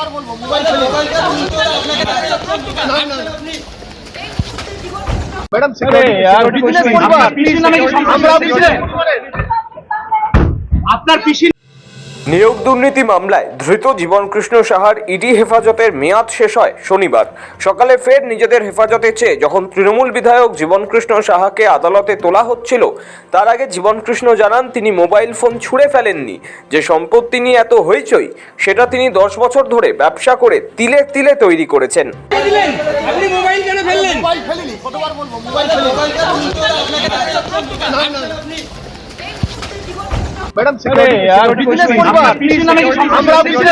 কতবার বলব mobile madam আপনার পিসির নিয়োগ দুর্নীতি মামলায় ধৃত জীবনকৃষ্ণ সাহার ইডি হেফাজতের মেয়াদ শেষ হয় শনিবার। সকালে ফের নিজেদের হেফাজতে চেয়ে যখন তৃণমূল বিধায়ক জীবনকৃষ্ণ সাহাকে আদালতে তোলা হচ্ছিল তার আগে জীবনকৃষ্ণ জানান তিনি মোবাইল ফোন ছুঁড়ে ফেলেননি। যে সম্পত্তি নিয়ে এত হইচই সেটা তিনি দশ বছর ধরে ব্যবসা করে তিলে তিলে তৈরি করেছেন। মোবাইল কেন ফেললেন? মোবাইল ফেলিনি কতবার বলব মোবাইল মোবাইলটা ম্যাডাম বিজনেস পরিবার পিসির নামে কি আমরা পিসির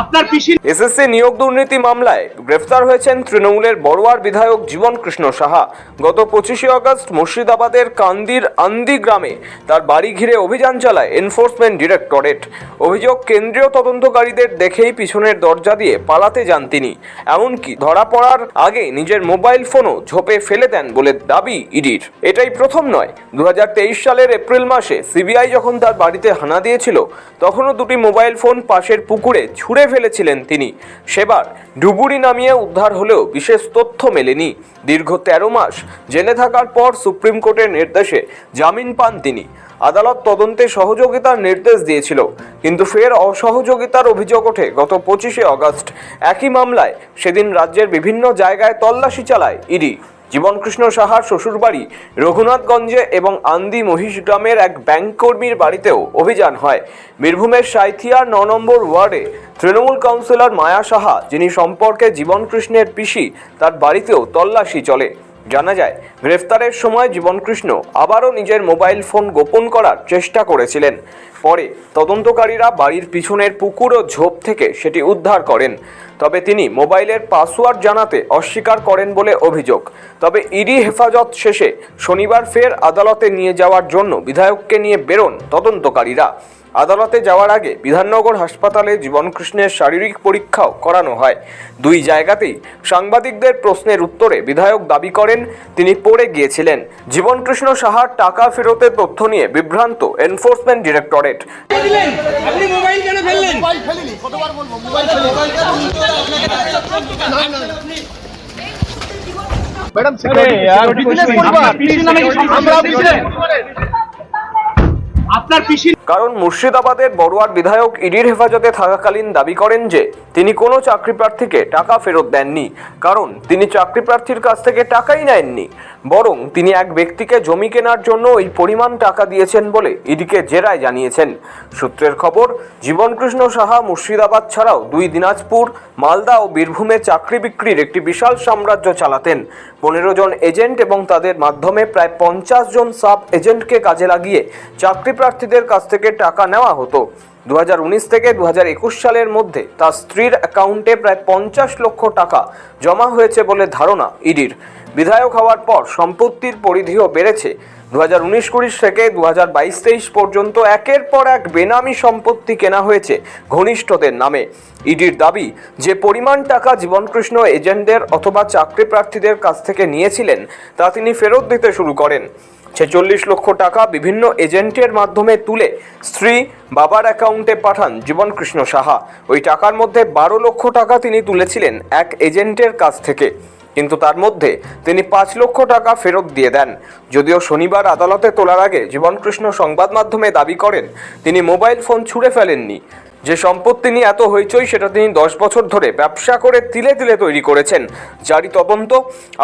আপনার এসএসসি নিয়োগ দুর্নীতি মামলায় গ্রেফতার হয়েছেন তৃণমূলের বিধায়ক জীবন কৃষ্ণ সাহা। গত পঁচিশে মুর্শিদাবাদের কান্দির আন্দি গ্রামে তার বাড়ি ঘিরে অভিযান চালায় এনফোর্সমেন্ট ডিরেক্টরেট। অভিযোগ কেন্দ্রীয় তদন্তকারীদের দেখেই পিছনের দরজা দিয়ে পালাতে যান তিনি। এমনকি ধরা পড়ার আগে নিজের মোবাইল ফোনও ঝোপে ফেলে দেন বলে দাবি ইডির। এটাই প্রথম নয়। দু সালের এপ্রিল মাসে সিবিআই যখন তার বাড়িতে হানা দিয়েছিল, তখনও দুটি মোবাইল ফোন পাশের পুকুরে ছুঁড়ে ফেলেছিলেন তিনি। সেবার ডুবুরি নামিয়ে উদ্ধার হলেও বিশেষ তথ্য মেলেনি। দীর্ঘ তেরো মাস জেলে থাকার পর সুপ্রিম কোর্টের নির্দেশে জামিন পান তিনি। আদালত তদন্তে সহযোগিতার নির্দেশ দিয়েছিল, কিন্তু ফের অসহযোগিতার অভিযোগ ওঠে গত পঁচিশে অগস্ট। একই মামলায় সেদিন রাজ্যের বিভিন্ন জায়গায় তল্লাশি চালায় ইডি। জীবনকৃষ্ণ সাহার শ্বশুরবাড়ি রঘুনাথগঞ্জে এবং আন্দি মহিষ গ্রামের এক ব্যাংক কর্মীর বাড়িতেও অভিযান হয়। বীরভূমের সাঁইথিয়ার ন নম্বর ওয়ার্ডে তৃণমূল কাউন্সিলর মায়া সাহা, যিনি সম্পর্কে জীবনকৃষ্ণের পিসি, তার বাড়িতেও তল্লাশি চলে। জানা যায়, গ্রেফতারের সময় জীবনকৃষ্ণ আবারও নিজের মোবাইল ফোন গোপন করার চেষ্টা করেছিলেন। পরে তদন্তকারীরা বাড়ির পিছনের পুকুর ও ঝোপ থেকে সেটি উদ্ধার করেন। তবে তিনি মোবাইলের পাসওয়ার্ড জানাতে অস্বীকার করেন বলে অভিযোগ। তবে ইডি হেফাজত শেষে শনিবার ফের আদালতে নিয়ে যাওয়ার জন্য বিধায়ককে নিয়ে বেরোন তদন্তকারীরা। আদালতে যাওয়ার আগে বিধাননগর হাসপাতালে জীবনকৃষ্ণের শারীরিক পরীক্ষাও করানো হয়। দুই জায়গাতেই সাংবাদিকদের প্রশ্নের উত্তরে বিধায়ক দাবি করেন তিনি পড়ে গিয়েছিলেন। জীবনকৃষ্ণ সাহার টাকা ফেরতের তথ্য নিয়ে বিভ্রান্ত এনফোর্সমেন্ট ডিরেক্টরেট। দিলেন আপনি মোবাইল কেন ফেললেন? মোবাইল ফেলিনি কতবার বলব? মোবাইল মোবাইলটা তুলতে হলে আপনাকে আপনার পিসি কারণ মুর্শিদাবাদের বড়ুয়ার বিধায়ক ইডির হেফাজতে থাকাকালীন দাবি করেন যে তিনি কোনো চাকরি প্রার্থীকে টাকা ফেরত দেননি, কারণ তিনি চাকরি প্রার্থীর কাছ থেকে টাকাই নেননি। বরং তিনি এক ব্যক্তিকে জমি কেনার জন্য ওই পরিমাণ টাকা দিয়েছেন বলে ইডিকে জেরায় জানিয়েছেন। সূত্রের খবর, জীবনকৃষ্ণ সাহা মুর্শিদাবাদ ছাড়াও দুই দিনাজপুর, মালদা ও বীরভূমে চাকরি বিক্রির একটি বিশাল সাম্রাজ্য চালাতেন। পনেরো জন এজেন্ট এবং তাদের মাধ্যমে প্রায় পঞ্চাশ জন সাব এজেন্টকে কাজে লাগিয়ে চাকরি প্রার্থীদের কাছ থেকে টাকা নেওয়া হতো। দু হাজার উনিশ থেকে দু হাজার একুশ সালের মধ্যে তার স্ত্রীর অ্যাকাউন্টে প্রায় পঞ্চাশ লক্ষ টাকা জমা হয়েছে বলে ধারণা ইডির। বিধায়ক হওয়ার পর সম্পত্তির পরিধিও বেড়েছে। দু হাজার উনিশ কুড়ি থেকে দু হাজার বাইশ তেইশ পর্যন্ত একের পর এক বেনামি সম্পত্তি কেনা হয়েছে ঘনিষ্ঠদের নামে। ইডির দাবি, যে পরিমাণ টাকা জীবনকৃষ্ণ এজেন্টদের অথবা চাকরি প্রার্থীদের কাছ থেকে নিয়েছিলেন, তা তিনি ফেরত দিতে শুরু করেন। ছেচল্লিশ লক্ষ টাকা বিভিন্ন এজেন্টের মাধ্যমে তুলে স্ত্রী বাবার অ্যাকাউন্টে পাঠান জীবনকৃষ্ণ সাহা। ওই টাকার মধ্যে বারো লক্ষ টাকা তিনি তুলেছিলেন এক এজেন্টের কাছ থেকে। কিন্তু তার মধ্যে তিনি পাঁচ লক্ষ টাকা ফেরত দিয়ে দেন। যদিও শনিবার আদালতে তোলার আগে জীবনকৃষ্ণ সংবাদ মাধ্যমে দাবি করেন, তিনি মোবাইল ফোন ছুঁড়ে ফেলেননি। যে সম্পত্তি নিয়ে এত হইচই, সেটা তিনি দশ বছর ধরে ব্যবসা করে তিলে তিলে তৈরি করেছেন। জারি তদন্ত,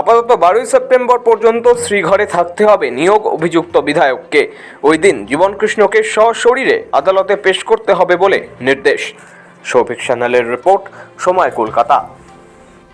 আপাতত বারোই সেপ্টেম্বর পর্যন্ত শ্রীঘরে থাকতে হবে নিয়োগ অভিযুক্ত বিধায়ককে। ওই দিন জীবনকৃষ্ণকে সশরীরে আদালতে পেশ করতে হবে বলে নির্দেশ। সৌভিক সান্যালের রিপোর্ট, সময় কলকাতা।